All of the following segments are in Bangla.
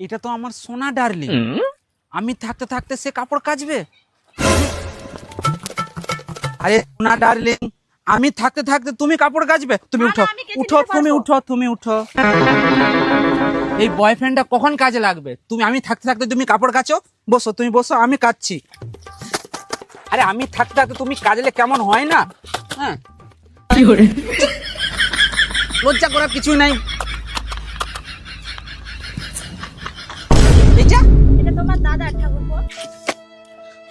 এটা তো আমার সোনা ডার্লিং আমি থাকতে থাকতে সে কাপড় কাচবে। আরে সোনা ডার্লিং আমি থাকতে থাকতে তুমি কাপড় কাচবে। তুমি উঠো উঠো তুমি উঠো তুমি উঠো। এই বয়ফ্রেন্ডটা কখন কাজে লাগবে? তুমি আমি থাকতে থাকতে তুমি কাপড় কাচো? বসো তুমি বসো আমি কাচ্ছি। আরে আমি থাকতে থাকতে তুমি কাজলে কেমন হয় না? হ্যাঁ? লজ্জা করার কিছুই নাই। তোমার দাদার ঠাকুরপো।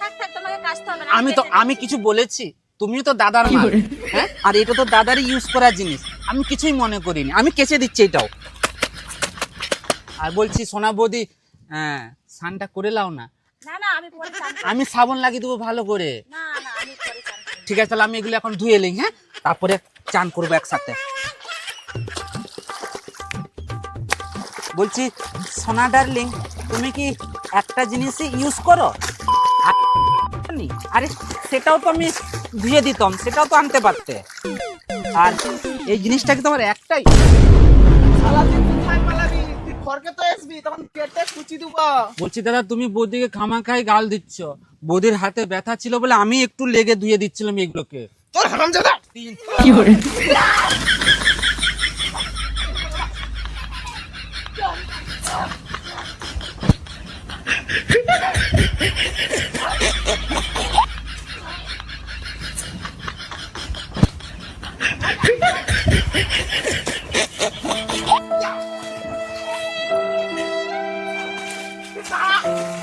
থাক থাক তোমাকে কাচতে হবে না আমি তো আমি কিছু বলেছি তুমিও তো দাদার মাল হ্যাঁ? আর এটা তো দাদারই ইউজ করার জিনিস। আমি কিছুই মনে করিনি। আমি কেচে দিচ্ছি এটাও। আর বলছি সোনা বৌদি হ্যাঁ স্নানটা করে লাও না। না না আমি পরে চান করব। আমি সাবন লাগিয়ে দেবো ভালো করে। না না আমি পরে চান করব। ঠিক আছে তাহলে আমি এগুলো এখন ধুয়ে নিই হ্যাঁ? তারপরে চান করব একসাথে। বলছি সোনা ডার্লিং তুমি কি একটা জিনিসই ইউজ করো। আরে সেটাও তো আমি ধুয়ে দিতাম সেটাও তো আনতে পারতে। আর এই জিনিসটা কি তোমার একটাই? বলছি দাদা তুমি বৌদিকে খামাখাই গাল দিচ্ছ। বৌদির হাতে ব্যথা ছিল বলে আমি একটু লেগে ধুয়ে দিচ্ছিলাম এগুলোকে। তোর 你咋啦？